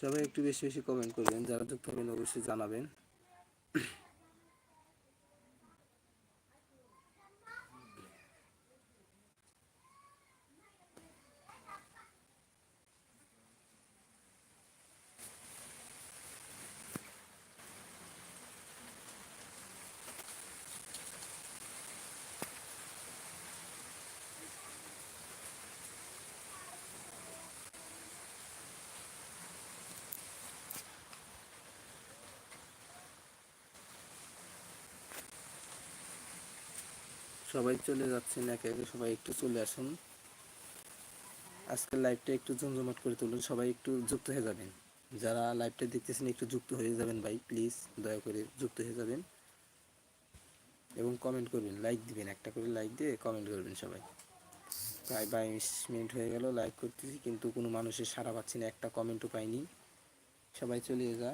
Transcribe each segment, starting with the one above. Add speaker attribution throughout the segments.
Speaker 1: সবাই একটু বেশি বেশি কমেন্ট করবেন যারা যুক্ত হবেন অবশ্যই জানাবেন। সবাই চলে যাচ্ছেন, একে একে সবাই একটু চলে আসুন। আজকের লাইভটা একটু জমজমাট করে তুলুন, সবাই একটু যুক্ত হয়ে যাবেন। যারা লাইভটা দেখতেছেন, একটু যুক্ত হয়ে যাবেন ভাই প্লিজ দয়া করে যুক্ত হয়ে যাবেন। এবং কমেন্ট করবেন লাইক দিবেন, একটা করে লাইক দিয়ে কমেন্ট করবেন সবাই। প্রায় বাইশ মিনিট হয়ে গেল লাইক করতেছি, কিন্তু কোনো মানুষের সারা পাচ্ছি না, একটা কমেন্টও পাইনি। সবাই চলে যা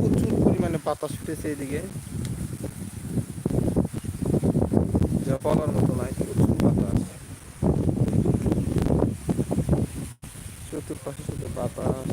Speaker 1: প্রচুর পরিমাণে বাতাস উঠেছে এদিকে যা মতো নয় প্রচুর বাতাস। চতুর্পাশে শুধু বাতাস।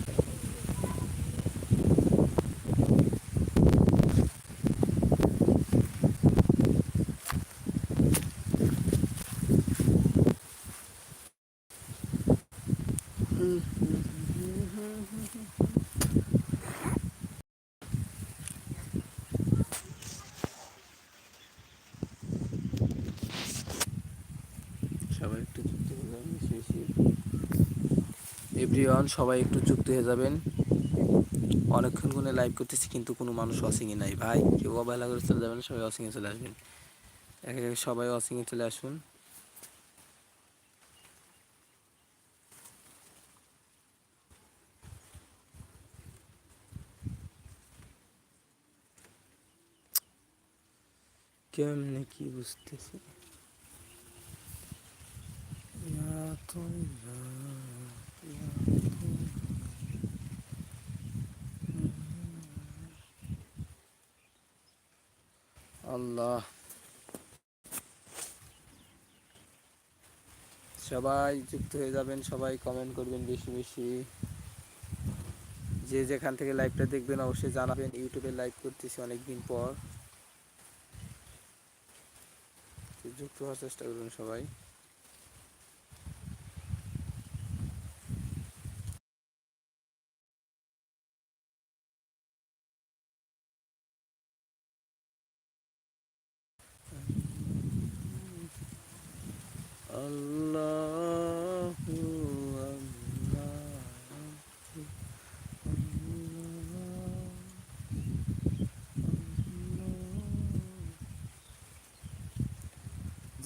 Speaker 1: সবাই একটু যুক্ত হয়ে যাবেন এভরিওয়ান সবাই একটু যুক্ত হয়ে যাবেন। অনেকক্ষণ করে লাইভ করতেছি, কিন্তু কোনো মানুষ অসিংয়ে নাই। ভাই, কেউ অবহেলা করে চলে যাবেন সবাই অসিংয়ে চলে আসবেন। এক এক সবাই অসিংয়ে চলে আসুন। কেমনে কি বুঝতেছি? আল্লাহ। সবাই যুক্ত হয়ে যাবেন, সবাই কমেন্ট করবেন বেশি বেশি। যে যেখান থেকে লাইভটা দেখবেন, অবশ্যই জানাবেন। ইউটিউবে লাইভ করতেছি অনেকদিন পর। যুক্ত হওয়ার চেষ্টা করবেন সবাই।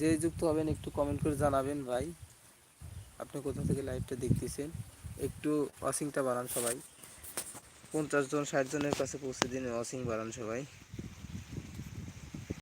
Speaker 1: যে যুক্ত হবেন একটু কমেন্ট করে জানাবেন ভাই আপনি কোথা থেকে লাইভটা দেখতেছেন একটু ওয়াশিংটা বাড়ান সবাই পঞ্চাশ জন ষাট জনের কাছে পৌঁছে দিন ওয়াশিং বাড়ান সবাই